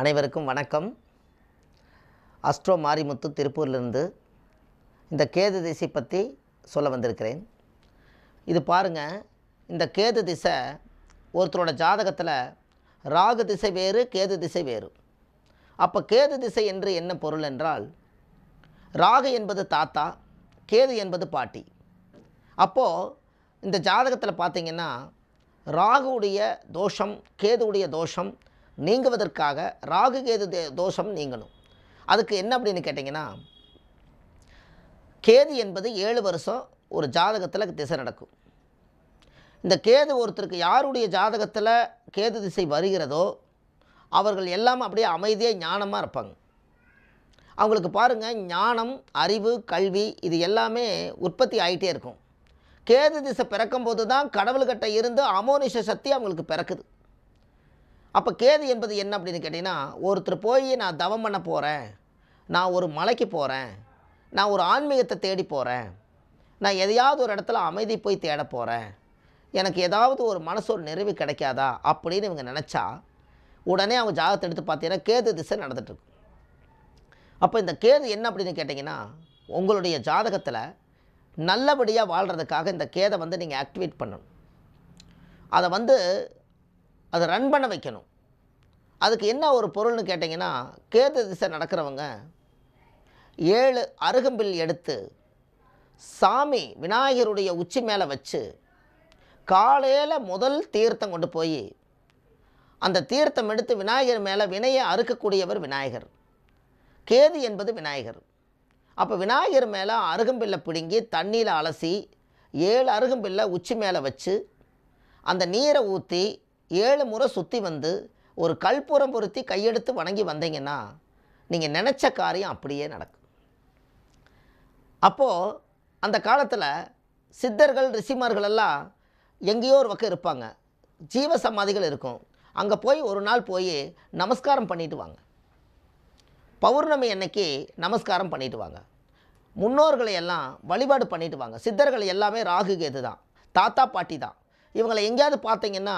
அனைவருக்கும் வணக்கம். அஸ்ட்ரோ மாரிமுத்து திருப்பூர்லேருந்து இந்த கேது திசை பற்றி சொல்ல வந்திருக்கிறேன். இது பாருங்கள் இந்த கேது திசை ஒருத்தரோட ஜாதகத்தில் ராகு திசை வேறு கேது திசை வேறு. அப்போ கேது திசை என்று என்ன பொருள் என்றால் ராகு என்பது தாத்தா கேது என்பது பாட்டி. அப்போது இந்த ஜாதகத்தில் பார்த்தீங்கன்னா ராகுவுடைய தோஷம் கேதுவுடைய தோஷம் நீங்குவதற்காக ராகு கேது தோஷம் நீங்கணும். அதுக்கு என்ன அப்படின்னு கேட்டிங்கன்னா கேது என்பது ஏழு வருஷம் ஒரு ஜாதகத்தில் திசை நடக்கும். இந்த கேது ஒருத்தருக்கு யாருடைய ஜாதகத்தில் கேது திசை வருகிறதோ அவர்கள் எல்லாம் அப்படியே அமைதியாக ஞானமாக இருப்பாங்க. அவங்களுக்கு பாருங்கள் ஞானம் அறிவு கல்வி இது எல்லாமே உற்பத்தி ஆகிட்டே இருக்கும். கேது திசை பிறக்கும்போது தான் கடவுள்கிட்ட இருந்து அமோனிஷ சக்தி அவங்களுக்கு பிறக்குது. அப்போ கேது என்பது என்ன அப்படின்னு கேட்டிங்கன்னா ஒருத்தர் போய் நான் தவம் பண்ண போகிறேன் நான் ஒரு மலைக்கு போகிறேன் நான் ஒரு ஆன்மீகத்தை தேடி போகிறேன் நான் எதையாவது ஒரு இடத்துல அமைதி போய் தேட போகிறேன் எனக்கு ஏதாவது ஒரு மனசு ஒரு நிறைவு கிடைக்காதா அப்படின்னு இவங்க நினச்சா உடனே அவங்க ஜாகத்தை எடுத்து பார்த்தீங்கன்னா கேது திசை நடந்துகிட்ருக்கு அப்போ இந்த கேது என்ன அப்படின்னு கேட்டிங்கன்னா உங்களுடைய ஜாதகத்தில் நல்லபடியாக வாழ்கிறதுக்காக இந்த கேதை வந்து நீங்கள் ஆக்டிவேட் பண்ணணும். அதை வந்து அதை ரன் பண்ண வைக்கணும். அதுக்கு என்ன ஒரு பொருள்னு கேட்டிங்கன்னா கேது திசை நடக்கிறவங்க ஏழு அருகம்பில் எடுத்து சாமி விநாயகருடைய உச்சி மேலே வச்சு காலையில் முதல் தீர்த்தம் கொண்டு போய் அந்த தீர்த்தம் எடுத்து விநாயகர் மேலே வினையை அறுக்கக்கூடியவர் விநாயகர். கேது என்பது விநாயகர். அப்போ விநாயகர் மேலே அருகம்பில்லை பிடுங்கி தண்ணியில் அலசி ஏழு அருகம்பில்லை உச்சி மேலே வச்சு அந்த நீரை ஊற்றி ஏழு முறை சுற்றி வந்து ஒரு கற்பூரம் பொருத்தி கையெடுத்து வணங்கி வந்தீங்கன்னா நீங்கள் நினச்ச காரியம் அப்படியே நடக்கும். அப்போது அந்த காலத்தில் சித்தர்கள் ரிஷிமார்கள் எல்லாம் எங்கேயோ ஒரு பக்கம் இருப்பாங்க. ஜீவ சமாதிகள் இருக்கும். அங்கே போய் ஒரு நாள் போய் நமஸ்காரம் பண்ணிட்டு வாங்க. பௌர்ணமி அன்னைக்கு நமஸ்காரம் பண்ணிட்டு வாங்க. முன்னோர்களை எல்லாம் வழிபாடு பண்ணிட்டு வாங்க. சித்தர்கள் எல்லாமே ராகு கேது தான். தாத்தா பாட்டி தான். இவங்களை எங்கேயாவது பார்த்தீங்கன்னா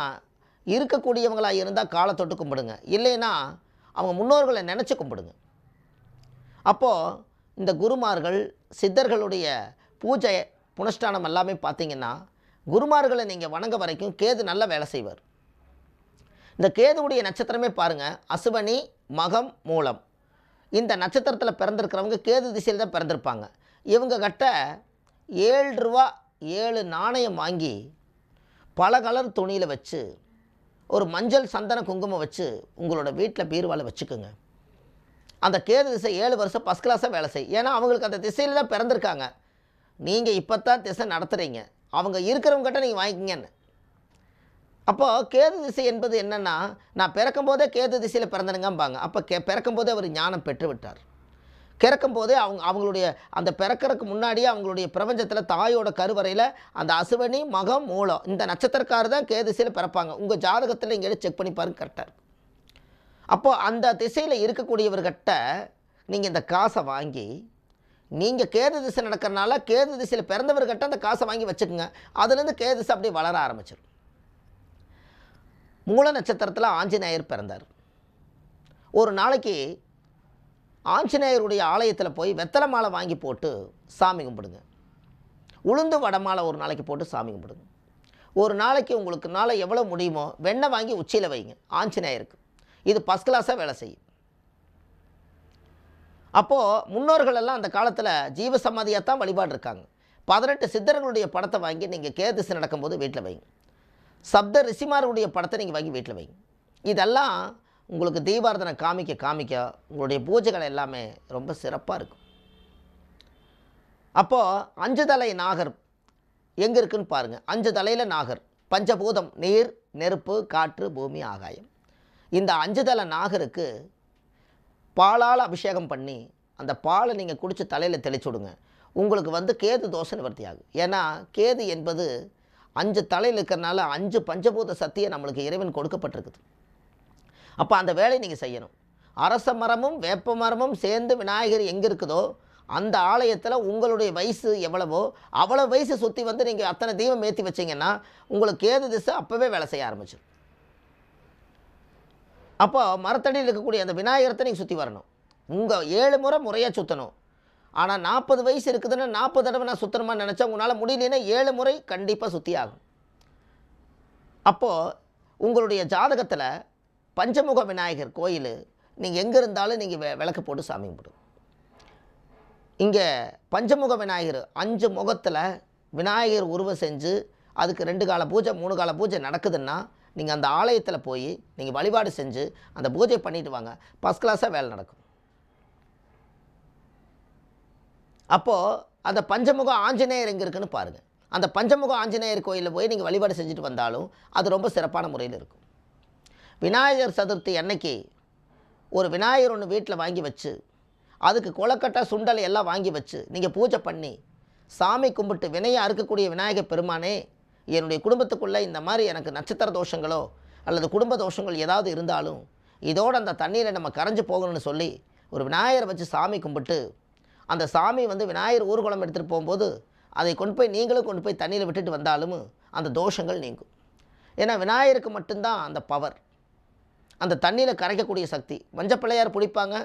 இருக்கக்கூடியவங்களாக இருந்தால் காலை தொட்டு கும்பிடுங்க. இல்லைன்னா அவங்க முன்னோர்களை நினச்சி கும்பிடுங்க. அப்போது இந்த குருமார்கள் சித்தர்களுடைய பூஜை புனஷ்டானம் எல்லாமே பார்த்தீங்கன்னா குருமார்களை நீங்கள் வணங்க வரைக்கும் கேது நல்ல வேலை செய்வார். இந்த கேதுவுடைய நட்சத்திரமே பாருங்கள் அசுவனி மகம் மூலம். இந்த நட்சத்திரத்தில் பிறந்திருக்கிறவங்க கேது திசையில் தான் பிறந்திருப்பாங்க. இவங்க கிட்ட ஏழு ரூபா ஏழு நாணயம் வாங்கி பல கலர் துணியில் வச்சு ஒரு மஞ்சள் சந்தன குங்குமம் வச்சு உங்களோட வீட்டில் பீர்வால வச்சுக்கோங்க. அந்த கேது திசை ஏழு வருஷம் ஃபஸ்ட் கிளாஸாக வேலை செய்யும் ஏன்னா அவங்களுக்கு அந்த திசையில் தான் பிறந்திருக்காங்க. நீங்கள் இப்போ தான் திசை நடத்துகிறீங்க அவங்க இருக்கிறவங்ககிட்ட நீங்கள் வாங்கிக்கிங்கன்னு. அப்போது கேது திசை என்பது என்னென்னா நான் பிறக்கும் போதே கேது திசையில் பிறந்தனுங்கம்பாங்க. அப்போ கே பிறக்கும் போதே அவர் ஞானம் பெற்று கிறக்கும் போதே அவங்க அவங்களுடைய அந்த பிறக்கறதுக்கு முன்னாடியே அவங்களுடைய பிரபஞ்சத்தில் தாயோட கருவறையில் அந்த அசுவனி மகம் மூலம் இந்த நட்சத்திரக்காரர் தான் கேது திசையில் பிறப்பாங்க. உங்கள் ஜாதகத்தில் இங்கே செக் பண்ணி பாருங்க கரெக்டாக இருக்கும் அப்போது அந்த திசையில் இருக்கக்கூடியவர்கிட்ட நீங்கள் இந்த காசை வாங்கி நீங்கள் கேது திசை நடக்கிறனால கேது திசையில் பிறந்தவர்கிட்ட அந்த காசை வாங்கி வச்சுக்கோங்க. அதுலேருந்து கேது திசை அப்படியே வளர ஆரம்பிச்சிடும் மூல நட்சத்திரத்தில் ஆஞ்சநேயர் பிறந்தார். ஒரு நாளைக்கு ஆஞ்சநேயருடைய ஆலயத்தில் போய் வெத்தலை மாலை வாங்கி போட்டு சாமி கும்பிடுங்க. உளுந்து வடை மாலை ஒரு நாளைக்கு போட்டு சாமி கும்பிடுங்க. ஒரு நாளைக்கு உங்களுக்கு நாளை எவ்வளோ முடியுமோ வெண்ணெய் வாங்கி உச்சியில் வைங்க ஆஞ்சநேயருக்கு. இது ஃபஸ்ட் கிளாஸாக வேலை செய்யும். அப்போது முன்னோர்கள் எல்லாம் அந்த காலத்தில் ஜீவசமாதியாக தான் வழிபாடு இருக்காங்க. பதினெட்டு சித்தர்களுடைய படத்தை வாங்கி நீங்கள் கேதிசை நடக்கும்போது வீட்டில் வைங்க. சப்த ரிஷிமாருடைய படத்தை நீங்கள் வாங்கி வீட்டில் வைங்க. இதெல்லாம் உங்களுக்கு தீபாரதனை காமிக்க காமிக்க உங்களுடைய பூஜைகள் எல்லாமே ரொம்ப சிறப்பாக இருக்கும். அப்போது அஞ்சு தலை நாகர் எங்கே இருக்குன்னு பாருங்கள் அஞ்சு தலையில் நாகர். பஞ்சபூதம் நீர் நெருப்பு காற்று பூமி ஆகாயம். இந்த அஞ்சு தலை நாகருக்கு பாலால் அபிஷேகம் பண்ணி அந்த பாலை நீங்கள் குடித்து தலையில் தெளிச்சு விடுங்க. உங்களுக்கு வந்து கேது தோசை நிவர்த்தி ஆகும். ஏன்னா கேது என்பது அஞ்சு தலையில் இருக்கிறனால அஞ்சு பஞ்சபூத சக்தியை நம்மளுக்கு இறைவன் கொடுக்கப்பட்டிருக்குது. அப்போ அந்த வேலையை நீங்கள் செய்யணும். அரச மரமும் வேப்ப மரமும் சேர்ந்து விநாயகர் எங்கே இருக்குதோ அந்த ஆலயத்தில் உங்களுடைய வயசு எவ்வளவோ அவ்வளோ வயசு சுற்றி வந்து நீங்கள் அத்தனை தீபம் ஏற்றி வச்சீங்கன்னா உங்களுக்கு ஏது திசை அப்போவே வேலை செய்ய ஆரம்பிச்சிடும் அப்போ மரத்தடியில் இருக்கக்கூடிய அந்த விநாயகரத்தை நீங்கள் சுற்றி வரணும். உங்கள் ஏழு முறை முறையாக சுற்றணும் ஆனால் நாற்பது வயசு இருக்குதுன்னா நாற்பது தடவை நான் சுற்றணுமான்னு நினச்சா உங்களால் முடியலன்னா ஏழு முறை கண்டிப்பாக சுற்றி ஆகும் அப்போது உங்களுடைய ஜாதகத்தில் பஞ்சமுக விநாயகர் கோயில் நீங்கள் எங்கே இருந்தாலும் நீங்கள் வெ விளக்கு போட்டு சாமி கும்பிடும் இங்கே பஞ்சமுக விநாயகர் அஞ்சு முகத்தில் விநாயகர் உருவம் செஞ்சு அதுக்கு ரெண்டு கால பூஜை மூணு கால பூஜை நடக்குதுன்னா நீங்கள் அந்த ஆலயத்தில் போய் நீங்கள் வழிபாடு செஞ்சு அந்த பூஜை பண்ணிட்டு வாங்க. ஃபஸ்ட் கிளாஸாக வேலை நடக்கும். அப்போது அந்த பஞ்சமுக ஆஞ்சநேயர் எங்கே இருக்குன்னு பாருங்கள் அந்த பஞ்சமுக ஆஞ்சநேயர் கோயிலில் போய் நீங்கள் வழிபாடு செஞ்சுட்டு வந்தாலும் அது ரொம்ப சிறப்பான முறையில் இருக்கும். விநாயகர் சதுர்த்தி அன்னைக்கு ஒரு விநாயகர் ஒன்று வீட்டில் வாங்கி வச்சு அதுக்கு கொலக்கட்டை சுண்டல் எல்லாம் வாங்கி வச்சு நீங்கள் பூஜை பண்ணி சாமி கும்பிட்டு வினையாக அறுக்கக்கூடிய விநாயகர் பெருமானே என்னுடைய குடும்பத்துக்குள்ளே இந்த மாதிரி எனக்கு நட்சத்திர தோஷங்களோ அல்லது குடும்ப தோஷங்கள் ஏதாவது இருந்தாலும் இதோடு அந்த தண்ணீரை நம்ம கரைஞ்சு போகணும்னு சொல்லி ஒரு விநாயகரை வச்சு சாமி கும்பிட்டு அந்த சாமி வந்து விநாயகர் ஊர்குளம் எடுத்துகிட்டு போகும்போது அதை கொண்டு போய் நீங்களும் கொண்டு போய் தண்ணியில் விட்டுட்டு வந்தாலும் அந்த தோஷங்கள் நீங்கும். ஏன்னா விநாயகருக்கு மட்டும்தான் அந்த பவர் அந்த தண்ணியில் கரைக்கக்கூடிய சக்தி. மஞ்சள் பிள்ளையார் பிடிப்பாங்க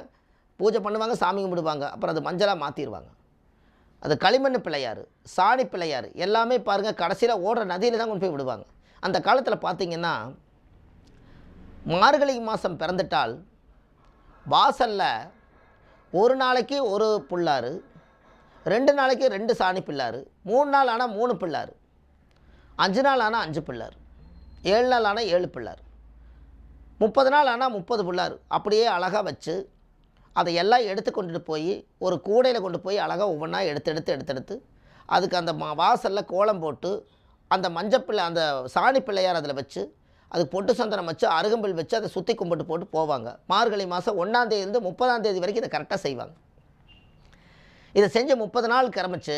பூஜை பண்ணுவாங்க சாமி கும்பிடுவாங்க. அப்புறம் அது மஞ்சளாக மாற்றிடுவாங்க அது களிமண் பிள்ளையார் சாணி பிள்ளையார் எல்லாமே பாருங்கள் கடைசியில் ஓடுற நதியில் தான் கொண்டு போய் விடுவாங்க. அந்த காலத்தில் பார்த்தீங்கன்னா மார்கழி மாதம் பிறந்துட்டால் வாசலில் ஒரு நாளைக்கு ஒரு புல்லாறு ரெண்டு நாளைக்கு ரெண்டு சாணி பிள்ளாறு மூணு நாள் ஆனால் மூணு பிள்ளாறு அஞ்சு நாள் ஆனால் அஞ்சு பிள்ளார் ஏழு நாள் ஆனால் ஏழு பிள்ளார். முப்பது நாள் ஆனால் முப்பது புள்ளார் அப்படியே அழகாக வச்சு அதை எல்லாம் எடுத்து கொண்டுட்டு போய் ஒரு கூடையில் கொண்டு போய் அழகாக ஒவ்வொன்றா எடுத்து எடுத்து எடுத்து எடுத்து அதுக்கு அந்த மா வாசலில் கோலம் போட்டு அந்த மஞ்சப்பிள்ளை அந்த சாணி பிள்ளையார் அதில் வச்சு அதுக்கு பொட்டு சந்தனம் வச்சு அருகம்பில் வச்சு அதை சுற்றி கும்பிட்டு போட்டு போவாங்க. மார்கழி மாதம் ஒன்றாந்தேதிலேருந்து முப்பதாந்தேதி வரைக்கும் இதை கரெக்டாக செய்வாங்க. இதை செஞ்சு முப்பது நாள் கிரமிச்சு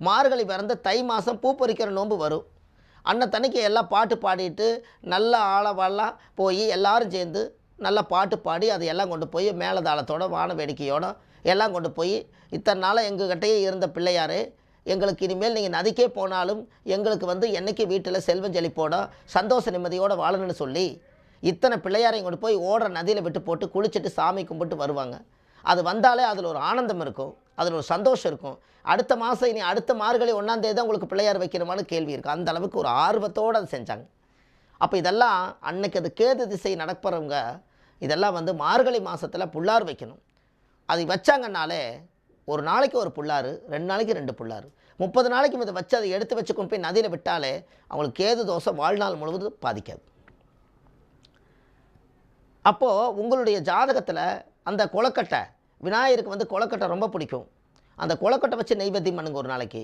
மார்கழி பிறந்து தை மாதம் பூ பறிக்கிற நோன்பு வரும். அன்னத்தன்னைக்கு எல்லாம் பாட்டு பாடிட்டு நல்லா ஆளவாலாம் போய் எல்லோரும் சேர்ந்து நல்லா பாட்டு பாடி அதை எல்லாம் கொண்டு போய் மேலதாளத்தோட வான வேடிக்கையோட எல்லாம் கொண்டு போய் இத்தனை நாளாக எங்ககிட்டயே இருந்த பிள்ளையார் எங்களுக்கு இனிமேல் நீங்கள் நதிக்கே போனாலும் எங்களுக்கு வந்து என்னைக்கு வீட்டில் செல்வம் செழிப்போட சந்தோஷ நிம்மதியோடு வாழணும்னு சொல்லி இத்தனை பிள்ளையாரையும் கொண்டு போய் ஓடுற நதியில் விட்டு போட்டு குளிச்சுட்டு சாமி கும்பிட்டு வருவாங்க. அது வந்தாலே அதில் ஒரு ஆனந்தம் இருக்கும் அதில் ஒரு சந்தோஷம் இருக்கும். அடுத்த மாதம் இனி அடுத்த மார்கழி ஒன்றாந்தேதி தான் உங்களுக்கு பிள்ளையார் வைக்கணுமான்னு கேள்வி இருக்கும் அந்த அளவுக்கு ஒரு ஆர்வத்தோடு அதை செஞ்சாங்க. அப்போ இதெல்லாம் அன்னைக்கு அது கேது திசை நடக்கிறவங்க இதெல்லாம் வந்து மார்கழி மாதத்தில் புள்ளார் வைக்கணும். அது வச்சாங்கன்னாலே ஒரு நாளைக்கு ஒரு புள்ளாறு ரெண்டு நாளைக்கு ரெண்டு புல்லாறு முப்பது நாளைக்கு இதை வச்சு அதை எடுத்து வச்சு கொண்டு போய் நதியில் விட்டாலே அவங்களுக்கு கேது தோசை வாழ்நாள் முழுவதும் பாதிக்காது. அப்போது உங்களுடைய ஜாதகத்தில் அந்த கொலக்கட்டை விநாயகருக்கு வந்து கொலக்கட்டை ரொம்ப பிடிக்கும். அந்த கொலக்கட்டை வச்சு நெய்வேத்தியம் பண்ணுங்க ஒரு நாளைக்கு.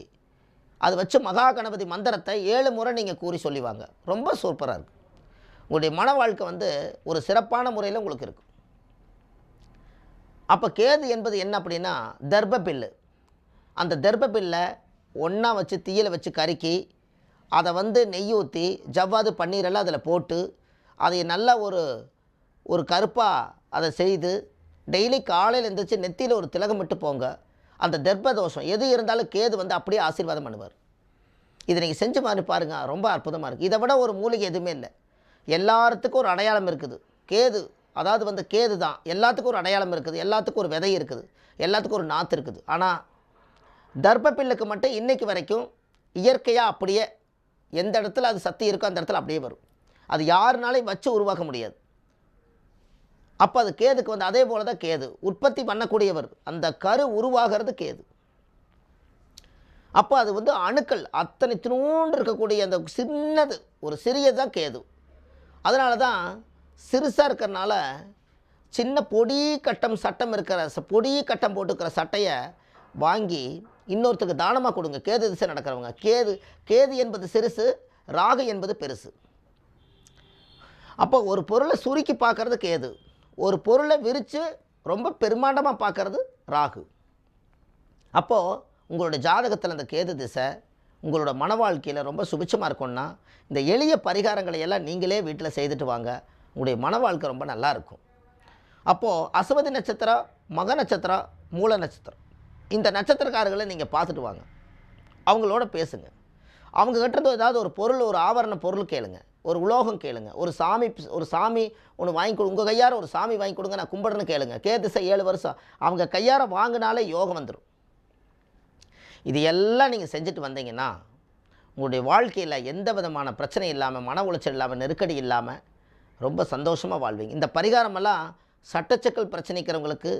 அது வச்சு மகா கணபதி மந்திரத்தை ஏழு முறை நீங்கள் கூறி சொல்லிவாங்க. ரொம்ப சூப்பராக இருக்குது உங்களுடைய மன வாழ்க்கை வந்து ஒரு சிறப்பான முறையில் உங்களுக்கு இருக்கும் அப்போ கேது என்பது என்ன அப்படின்னா தர்ப பில்லு. அந்த தர்ப பில்லை ஒன்றா வச்சு தீயில் வச்சு கருக்கி அதை வந்து நெய் ஊற்றி ஜவ்வாது பன்னீரெல்லாம் அதில் போட்டு அதை நல்லா ஒரு ஒரு கருப்பாக அதை செய்து டெய்லி காலையில் எழுந்திரிச்சு நெத்தியில் ஒரு திலகம் விட்டு போங்க. அந்த தர்ப்ப தோஷம் எது இருந்தாலும் கேது வந்து அப்படியே ஆசீர்வாதம் பண்ணுவார். இதை நீங்கள் செஞ்சு மாதிரி பாருங்கள் ரொம்ப அற்புதமாக இருக்குது இதை விட ஒரு மூலிகை எதுவுமே இல்லை. எல்லாத்துக்கும் ஒரு அடையாளம் இருக்குது. கேது அதாவது வந்து கேது தான். எல்லாத்துக்கும் ஒரு அடையாளம் இருக்குது. எல்லாத்துக்கும் ஒரு விதை இருக்குது. எல்லாத்துக்கும் ஒரு நாற்று இருக்குது. ஆனால் தர்ப்பப்பில்லுக்கு மட்டும் இன்றைக்கு வரைக்கும் இயற்கையாக அப்படியே எந்த இடத்துல அது சக்தி இருக்கோ அந்த இடத்துல அப்படியே வரும். அது யாருனாலையும் வச்சு உருவாக்க முடியாது. அப்போ அது கேதுக்கு வந்து அதே போல தான் கேது. உற்பத்தி பண்ணக்கூடியவர் அந்த கரு உருவாகிறது கேது. அப்போ அது வந்து அணுக்கள் அத்தனை தினூண்டு இருக்கக்கூடிய அந்த சின்னது ஒரு சிறியது தான் கேது. அதனால தான் சிறுசாக இருக்கிறனால சின்ன பொடி கட்டம் சட்டம் இருக்கிற ச- பொடி கட்டம் போட்டுக்கிற சட்டையை வாங்கி இன்னொருத்தருக்கு தானமாக கொடுங்க. கேது திசை நடக்கிறவங்க. கேது கேது என்பது சிறுசு ராகு என்பது பெருசு. அப்போ ஒரு பொருளை சுருக்கி பார்க்கறது கேது. ஒரு பொருளை விரித்து ரொம்ப பெருமாண்டமாக பார்க்குறது ராகு. அப்போது உங்களோட ஜாதகத்தில் அந்த கேது திசை உங்களோட மன வாழ்க்கையில் ரொம்ப சுபிச்சமாக இருக்கும்னா இந்த எளிய பரிகாரங்களை எல்லாம் நீங்களே வீட்டில் செய்துட்டு வாங்க. உங்களுடைய மன வாழ்க்கை ரொம்ப நல்லா இருக்கும். அப்போது அசுவதி நட்சத்திரம் மக நட்சத்திரம் மூல நட்சத்திரம்? இந்த நட்சத்திரக்காரர்களை நீங்கள் பார்த்துட்டு வாங்க. அவங்களோட பேசுங்க. அவங்க கிட்ட ஏதாவது ஒரு பொருள் ஒரு ஆவரண பொருள் கேளுங்கள் ஒரு உலோகம் கேளுங்க. ஒரு சாமி ஒரு சாமி ஒன்று வாங்கி கொடு உங்கள் கையார ஒரு சாமி வாங்கி கொடுங்க நான் கும்பிடுறேன்னு கேளுங்க. கே திசை ஏழு வருஷம். அவங்க கையார வாங்கினாலே யோகம் வந்துடும் இது எல்லாம் நீங்கள் செஞ்சுட்டு வந்தீங்கன்னா உங்களுடைய வாழ்க்கையில் எந்த விதமான பிரச்சனை இல்லாமல் மன உளைச்சல் இல்லாமல் நெருக்கடி இல்லாமல் ரொம்ப சந்தோஷமாக வாழ்வீங்க. இந்த பரிகாரமெல்லாம் சட்டச்சக்கல் பிரச்சனைக்கிறவங்களுக்கு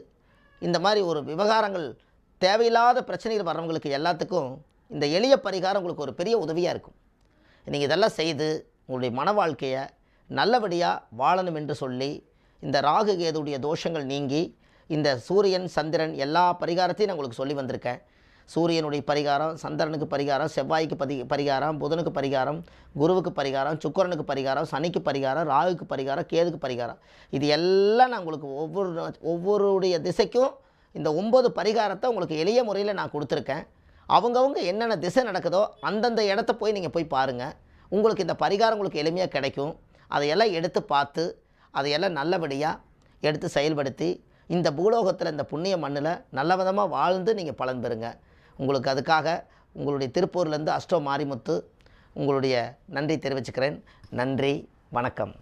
இந்த மாதிரி ஒரு விவகாரங்கள் தேவையில்லாத பிரச்சனைகள் வர்றவங்களுக்கு எல்லாத்துக்கும் இந்த எளிய பரிகாரம் உங்களுக்கு ஒரு பெரிய உதவியாக இருக்கும். நீங்கள் இதெல்லாம் செய்து உங்களுடைய மன வாழ்க்கையை நல்லபடியாக வாழணும் என்று சொல்லி இந்த ராகு கேதுடைய தோஷங்கள் நீங்கி இந்த சூரியன் சந்திரன் எல்லா பரிகாரத்தையும் நான் உங்களுக்கு சொல்லி வந்திருக்கேன். சூரியனுடைய பரிகாரம் சந்திரனுக்கு பரிகாரம் செவ்வாய்க்கு பதி பரிகாரம் புதனுக்கு பரிகாரம் குருவுக்கு பரிகாரம் சுக்கரனுக்கு பரிகாரம் சனிக்கு பரிகாரம் ராகுக்கு பரிகாரம் கேதுக்கு பரிகாரம். இது எல்லாம் நான் உங்களுக்கு ஒவ்வொரு ஒவ்வொருடைய திசைக்கும் இந்த ஒம்பது பரிகாரத்தை உங்களுக்கு எளிய முறையில் நான் கொடுத்துருக்கேன். அவங்கவுங்க என்னென்ன திசை நடக்குதோ அந்தந்த இடத்த போய் நீங்கள் போய் பாருங்கள் உங்களுக்கு இந்த பரிகாரம் உங்களுக்கு எளிமையாக கிடைக்கும். அதையெல்லாம் எடுத்து பார்த்து அதையெல்லாம் நல்லபடியாக எடுத்து செயல்படுத்தி இந்த பூலோகத்தில் இந்த புண்ணிய மண்ணில் நல்ல விதமாக வாழ்ந்து நீங்கள் பலன் பெறுங்க. உங்களுக்கு அதுக்காக உங்களுடைய திருப்பூர்லேருந்து அஷ்டோ மாரிமுத்து உங்களுடைய நன்றி தெரிவிச்சுக்கிறேன். நன்றி வணக்கம்.